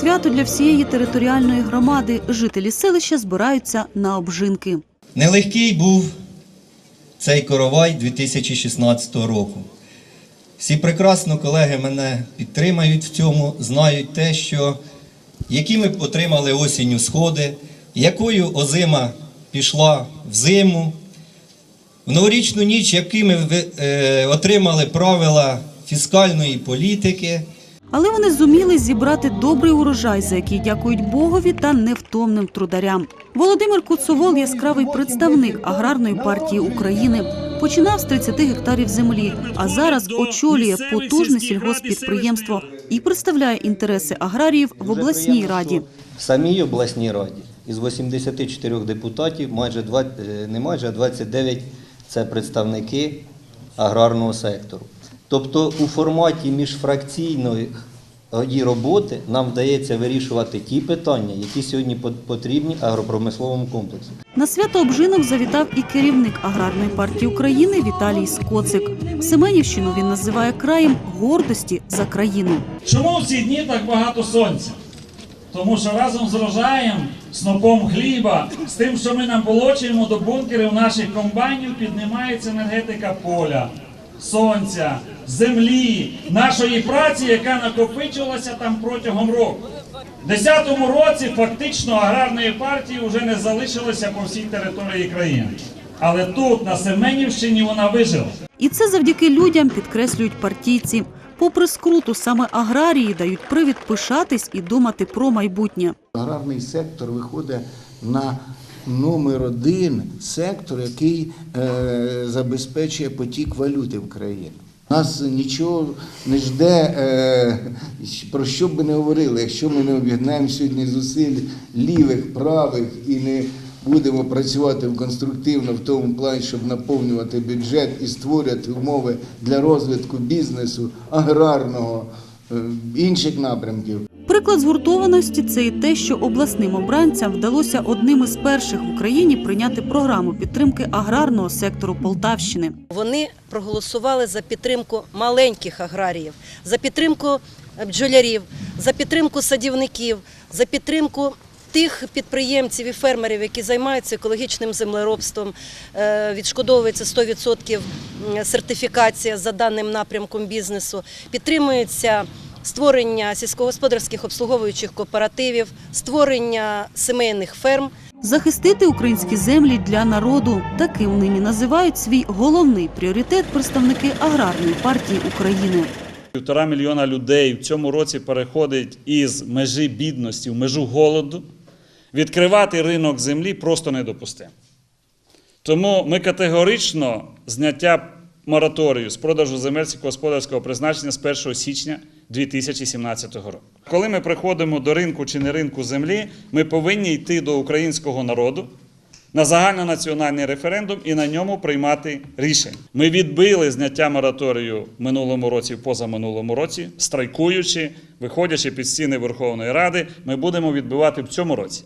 свято для всієї територіальної громади. Жителі селища збираються на обжинки. Нелегкий був цей коровай 2016 року. Всі прекрасно колеги мене підтримають в цьому, знають те, що які ми отримали осінню сходи, якою озима пішла в зиму, в новорічну ніч, які ми е, отримали правила фіскальної політики. Але вони зуміли зібрати добрий урожай, за який дякують Богові та невтомним трударям. Володимир Куцовол – яскравий представник аграрної партії України. Починав з 30 гектарів землі, а зараз очолює потужне сільгоспідприємство і представляє інтереси аграріїв в обласній раді. В самій обласній раді із 84 депутатів майже 20, е, не майже, а 29 це представники аграрного сектору. Тобто у форматі міжфракційної роботи нам вдається вирішувати ті питання, які сьогодні пот- потрібні агропромисловому комплексу. На свято обжинок завітав і керівник аграрної партії України Віталій Скоцик. Семенівщину він називає краєм гордості за країну. Чому в ці дні так багато сонця? Тому що разом з рожаєм, снопом хліба, з тим, що ми намолочуємо до бункерів наших комбайнів, піднімається енергетика поля, сонця, землі, нашої праці, яка накопичувалася там протягом року. У 2010 році фактично аграрної партії вже не залишилося по всій території країни. Але тут, на Семенівщині, вона вижила. І це завдяки людям підкреслюють партійці. Попри скруту, саме аграрії дають привід пишатись і думати про майбутнє. Аграрний сектор виходить на номер один сектор, який е, забезпечує потік валюти в країну. Нас нічого не жде, е, про що б ми не говорили, якщо ми не об'єднаємо сьогодні зусиль лівих, правих і не будемо працювати конструктивно в тому плані, щоб наповнювати бюджет і створювати умови для розвитку бізнесу, аграрного, е, інших напрямків. Приклад згуртованості це і те, що обласним обранцям вдалося одним із перших в Україні прийняти програму підтримки аграрного сектору Полтавщини. Вони проголосували за підтримку маленьких аграріїв, за підтримку бджолярів, за підтримку садівників, за підтримку тих підприємців і фермерів, які займаються екологічним землеробством. Е, Відшкодовується 100% сертифікація за даним напрямком бізнесу. Підтримується створення сільськогосподарських обслуговуючих кооперативів, створення сімейних ферм. Захистити українські землі для народу. Таким нині називають свій головний пріоритет представники аграрної партії України. Півтора мільйона людей в цьому році переходить із межі бідності в межу голоду. Відкривати ринок землі просто недопустимо. Тому ми категорично зняття мораторію з продажу земель сільськогосподарського призначення з 1 січня 2017 року. Коли ми приходимо до ринку чи не ринку землі, ми повинні йти до українського народу на загальнонаціональний референдум і на ньому приймати рішення. Ми відбили зняття мораторію минулому році, позаминулому році, страйкуючи, виходячи під стіни Верховної Ради, ми будемо відбивати в цьому році.